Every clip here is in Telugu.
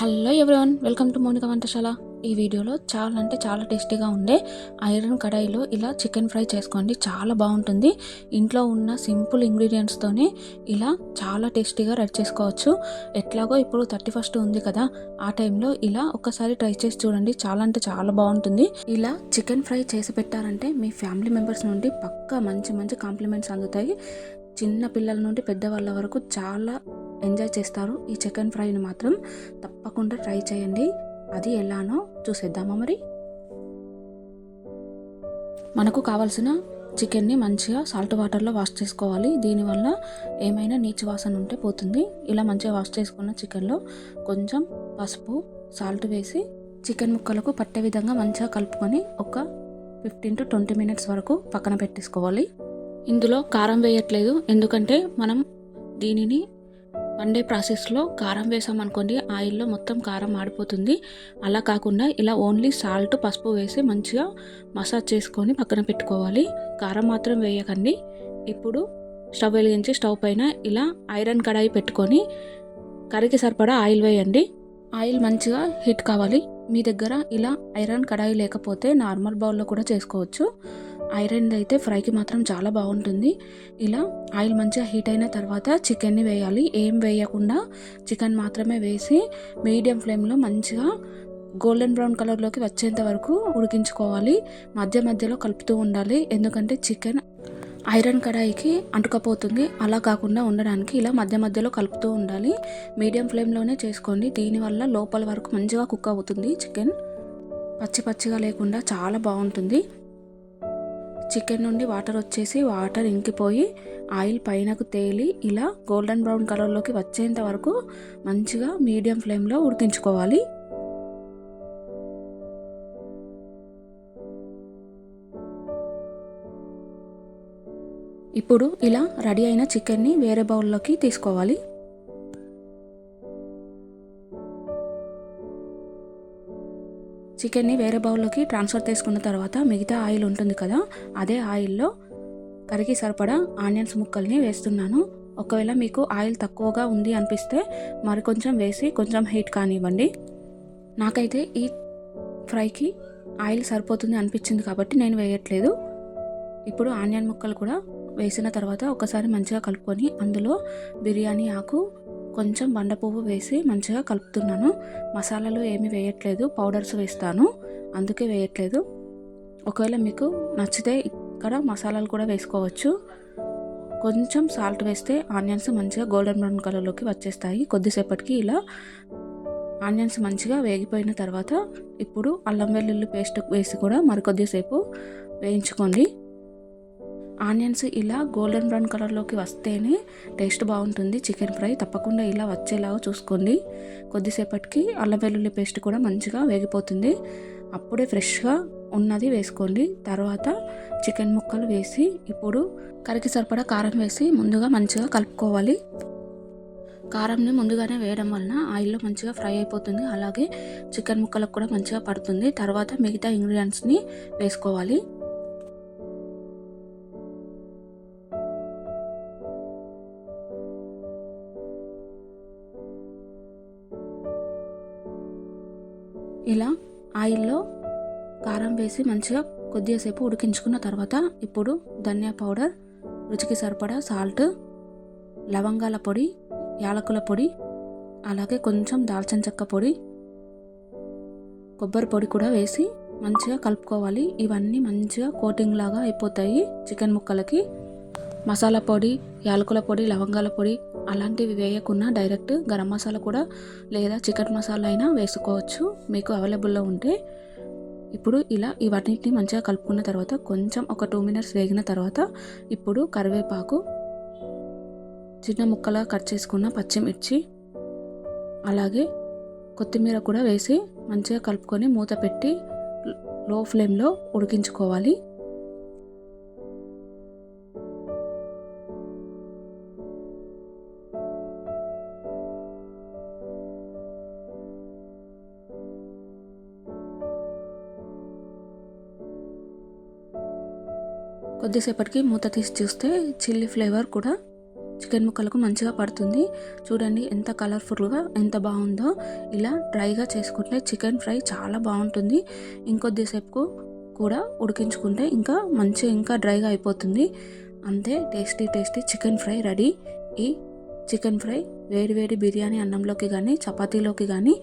Hello everyone welcome to Mounika వంటశాల. ఈ వీడియోలో చాలా అంటే చాలా టేస్టీగా ఉండే ఐరన్ కడాయిలో ఇలా చికెన్ ఫ్రై చేసుకోండి. చాలా బాగుంటుంది. ఇంట్లో ఉన్న సింపుల్ ఇంగ్రీడియంట్స్తోనే ఇలా చాలా టేస్టీగా రెడీ చేసుకోవచ్చు. ఎట్లాగో ఇప్పుడు థర్టీ ఫస్ట్ ఉంది కదా ఆ టైంలో ఇలా ఒక్కసారి ట్రై చేసి చూడండి. చాలా అంటే చాలా బాగుంటుంది. ఇలా చికెన్ ఫ్రై చేసి పెట్టారంటే మీ ఫ్యామిలీ మెంబర్స్ నుండి పక్కా మంచి మంచి కాంప్లిమెంట్స్ అందుతాయి. చిన్న పిల్లల నుండి పెద్దవాళ్ళ వరకు చాలా ఎంజాయ్ చేస్తారు. ఈ చికెన్ ఫ్రైని మాత్రం తప్పకుండా ట్రై చేయండి. అది ఎలానో చూసేద్దామా మరి? మనకు కావాల్సిన చికెన్ని మంచిగా సాల్ట్ వాటర్లో వాష్ చేసుకోవాలి. దీనివల్ల ఏమైనా నీచు వాసన ఉంటే పోతుంది. ఇలా మంచిగా వాష్ చేసుకున్న చికెన్లో కొంచెం పసుపు సాల్ట్ వేసి చికెన్ ముక్కలకు పట్టే విధంగా మంచిగా కలుపుకొని ఒక ఫిఫ్టీన్ టు ట్వంటీ మినిట్స్ వరకు పక్కన పెట్టేసుకోవాలి. ఇందులో కారం వేయట్లేదు. ఎందుకంటే మనం దీనిని వన్ డే ప్రాసెస్లో కారం వేసామనుకోండి ఆయిల్లో మొత్తం కారం ఆడిపోతుంది అలా కాకుండా ఇలా ఓన్లీ సాల్ట్ పసుపు వేసి మంచిగా మసాజ్ చేసుకొని పక్కన పెట్టుకోవాలి. కారం మాత్రం వేయకండి. ఇప్పుడు స్టవ్ వెలిగించి స్టవ్ పైన ఇలా ఐరన్ కడాయి పెట్టుకొని కర్రీకి సరిపడా ఆయిల్ వేయండి. ఆయిల్ మంచిగా హీట్ కావాలి. మీ దగ్గర ఇలా ఐరన్ కడాయి లేకపోతే నార్మల్ బౌల్లో కూడా చేసుకోవచ్చు. ఐరన్ అయితే ఫ్రైకి మాత్రం చాలా బాగుంటుంది. ఇలా ఆయిల్ మంచిగా హీట్ అయిన తర్వాత చికెన్ని వేయాలి. ఏం వేయకుండా చికెన్ మాత్రమే వేసి మీడియం ఫ్లేమ్లో మంచిగా గోల్డెన్ బ్రౌన్ కలర్లోకి వచ్చేంత వరకు ఉడికించుకోవాలి. మధ్య మధ్యలో కలుపుతూ ఉండాలి. ఎందుకంటే చికెన్ ఐరన్ కడాయికి అంటుకపోతుంది. అలా కాకుండా ఉండడానికి ఇలా మధ్య మధ్యలో కలుపుతూ ఉండాలి. మీడియం ఫ్లేమ్లోనే చేసుకోండి. దీనివల్ల లోపల వరకు మంచిగా కుక్ అవుతుంది చికెన్. పచ్చి పచ్చిగా లేకుండా చాలా బాగుంటుంది. చికెన్ నుండి వాటర్ వచ్చేసి వాటర్ ఇంకిపోయి ఆయిల్ పైనకు తేలి ఇలా గోల్డెన్ బ్రౌన్ కలర్లోకి వచ్చేంత వరకు మంచిగా మీడియం ఫ్లేమ్లో ఉడికించుకోవాలి. ఇప్పుడు ఇలా రెడీ అయిన చికెన్ని వేరే బౌల్లోకి తీసుకోవాలి. చికెన్ని వేరే బౌల్లోకి ట్రాన్స్ఫర్ చేసుకున్న తర్వాత మిగతా ఆయిల్ ఉంటుంది కదా అదే ఆయిల్లో కరిగి సరిపడా ఆనియన్స్ ముక్కల్ని వేస్తున్నాను. ఒకవేళ మీకు ఆయిల్ తక్కువగా ఉంది అనిపిస్తే మరి కొంచెం వేసి కొంచెం హీట్ కానివ్వండి. నాకైతే ఈ ఫ్రైకి ఆయిల్ సరిపోతుంది అనిపించింది కాబట్టి నేను వేయట్లేదు. ఇప్పుడు ఆనియన్ ముక్కలు కూడా వేసిన తర్వాత ఒకసారి మంచిగా కలుపుకొని అందులో బిర్యానీ ఆకు కొంచెం బండ పువ్వు వేసి మంచిగా కలుపుతున్నాను. మసాలాలు ఏమి వేయట్లేదు పౌడర్స్ వేస్తాను. అందుకే వేయట్లేదు. ఒకవేళ మీకు నచ్చితే ఇక్కడ మసాలాలు కూడా వేసుకోవచ్చు. కొంచెం సాల్ట్ వేస్తే ఆనియన్స్ మంచిగా గోల్డెన్ బ్రౌన్ కలర్లోకి వచ్చేస్తాయి. కొద్దిసేపటికి ఇలా ఆనియన్స్ మంచిగా వేగిపోయిన తర్వాత ఇప్పుడు అల్లం వెల్లుల్లి పేస్ట్ వేసి కూడా మరికొద్దిసేపు వేయించుకోండి. ఆనియన్స్ ఇలా గోల్డెన్ బ్రౌన్ కలర్లోకి వస్తేనే టేస్ట్ బాగుంటుంది. చికెన్ ఫ్రై తప్పకుండా ఇలా వచ్చేలాగా చూసుకోండి. కొద్దిసేపటికి అల్లం వెల్లుల్లి పేస్ట్ కూడా మంచిగా వేగిపోతుంది. అప్పుడే ఫ్రెష్గా ఉన్నది వేసుకోండి. తర్వాత చికెన్ ముక్కలు వేసి ఇప్పుడు కరికి సరిపడా కారం వేసి ముందుగా మంచిగా కలుపుకోవాలి. కారంని ముందుగానే వేయడం వలన ఆయిల్లో మంచిగా ఫ్రై అయిపోతుంది. అలాగే చికెన్ ముక్కలకు కూడా మంచిగా పడుతుంది. తర్వాత మిగతా ఇంగ్రీడియంట్స్ని వేసుకోవాలి. ఇలా ఆయిల్లో కారం వేసి మంచిగా కొద్దిసేపు ఉడికించుకున్న తర్వాత ఇప్పుడు ధనియా పౌడర్ రుచికి సరిపడా సాల్ట్ లవంగాల పొడి యాలకుల పొడి అలాగే కొంచెం దాల్చిన చెక్క పొడి కొబ్బరి పొడి కూడా వేసి మంచిగా కలుపుకోవాలి. ఇవన్నీ మంచిగా కోటింగ్ లాగా అయిపోతాయి చికెన్ ముక్కలకి. మసాలా పొడి యాలకుల పొడి లవంగాల పొడి అలాంటివి వేయకుండా డైరెక్ట్ గరం మసాలా కూడా లేదా చికెన్ మసాలా అయినా వేసుకోవచ్చు. మీకు అవైలబుల్లో ఉంటే ఇప్పుడు ఇలా ఇవన్నిటిని మంచిగా కలుపుకున్న తర్వాత కొంచెం ఒక టూ మినిట్స్ వేగిన తర్వాత ఇప్పుడు కరివేపాకు చిన్న ముక్కలా కట్ చేసుకున్న పచ్చిమిర్చి అలాగే కొత్తిమీర కూడా వేసి మంచిగా కలుపుకొని మూత పెట్టి లో ఫ్లేమ్లో ఉడికించుకోవాలి. కొద్దిసేపటికి మూత తీసి చూస్తే చిల్లీ ఫ్లేవర్ కూడా చికెన్ ముక్కలకు మంచిగా పడుతుంది. చూడండి ఎంత కలర్ఫుల్గా ఎంత బాగుందో. ఇలా డ్రైగా చేసుకుంటే చికెన్ ఫ్రై చాలా బాగుంటుంది. ఇంకొద్దిసేపు కూడా ఉడికించుకుంటే ఇంకా మంచిగా ఇంకా డ్రైగా అయిపోతుంది. అంతే tasty tasty chicken fry ready. ఈ చికెన్ ఫ్రై వేడి వేడి బిర్యానీ అన్నంలోకి కానీ చపాతీలోకి కానీ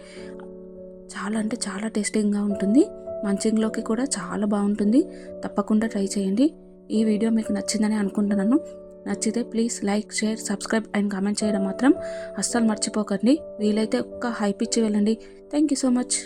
చాలా అంటే చాలా టేస్టింగ్గా ఉంటుంది. మంచింగ్లోకి కూడా చాలా బాగుంటుంది. తప్పకుండా ట్రై చేయండి. ఈ వీడియో మీకు నచ్చిందని అనుకుంటున్నాను. నచ్చితే please like share subscribe and comment చేయడం మాత్రం అస్సలు మర్చిపోకండి. వీలైతే ఒక్క హైప్ ఇచ్చి వెళ్ళండి. Thank you so much.